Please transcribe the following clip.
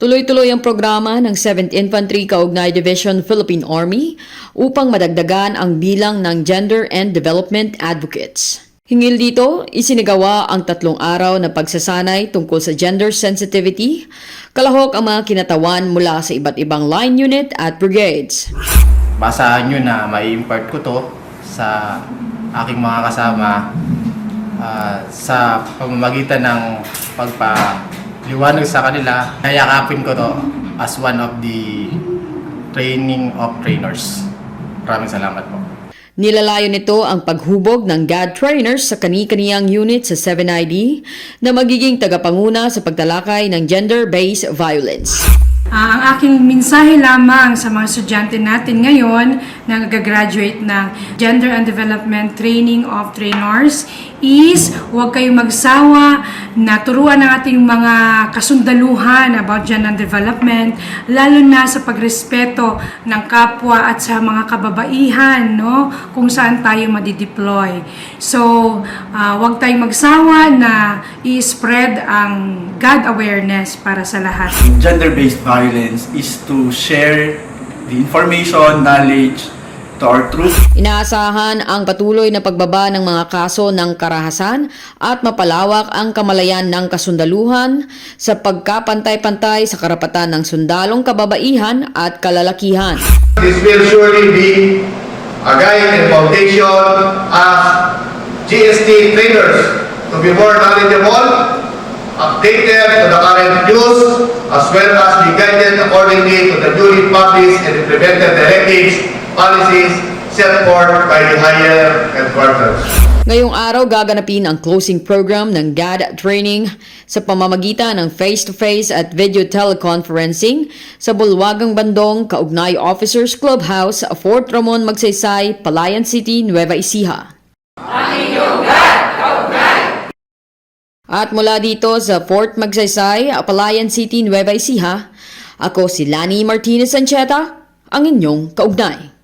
Tuloy-tuloy ang programa ng 7th Infantry Kaugnay Division Philippine Army upang madagdagan ang bilang ng gender and development advocates. Hingil dito, isinagawa ang tatlong araw na pagsasanay tungkol sa gender sensitivity, kalahok ang mga kinatawan mula sa iba't ibang line unit at brigades. Basahan nyo na may impart ko to sa aking mga kasama ah, sa pamamagitan ng pagpaliwanag sa kanila. Nayakapin ko to as one of the training of trainers. Maraming salamat po. Nilalayo nito ang paghubog ng GAD trainers sa kani-kaniyang unit sa 7ID na magiging tagapanguna sa pagtalakay ng gender-based violence. Ah, ang aking mensahe lamang sa mga estudyante natin ngayon na nag-graduate ng Gender and Development Training of Trainers is huwag kayong magsawa na turuan ng ating mga kasundaluhan about gender development, lalo na sa pagrespeto ng kapwa at sa mga kababaihan, no? kung saan tayo madideploy. So, ah, huwag tayong magsawa na i-spread ang God awareness para sa lahat. gender-based violence is to share the information, knowledge to our troops Inaasahan ang patuloy na pagbaba ng mga kaso ng karahasan at mapalawak ang kamalayan ng kasundaluhan sa pagkapantay-pantay sa karapatan ng sundalong kababaihan at kalalakihan. This will surely be a guide and foundation as GST trainers to be more knowledgeable, updated to the current news, as well as be guided accordingly to the newly published and implemented directives, policies set forth by the higher headquarters. Ngayong araw gaganapin ang closing program ng GAD training sa pamamagitan ng face-to-face at video teleconferencing sa Bulwagang Bandong Kaugnay Officers Clubhouse, Fort Ramon Magsaysay, Palayan City, Nueva Ecija. At mula dito sa Fort Magsaysay, Palayan City, Nueva Ecija, ako si Lani Martinez Sancheta, ang inyong kaugnay.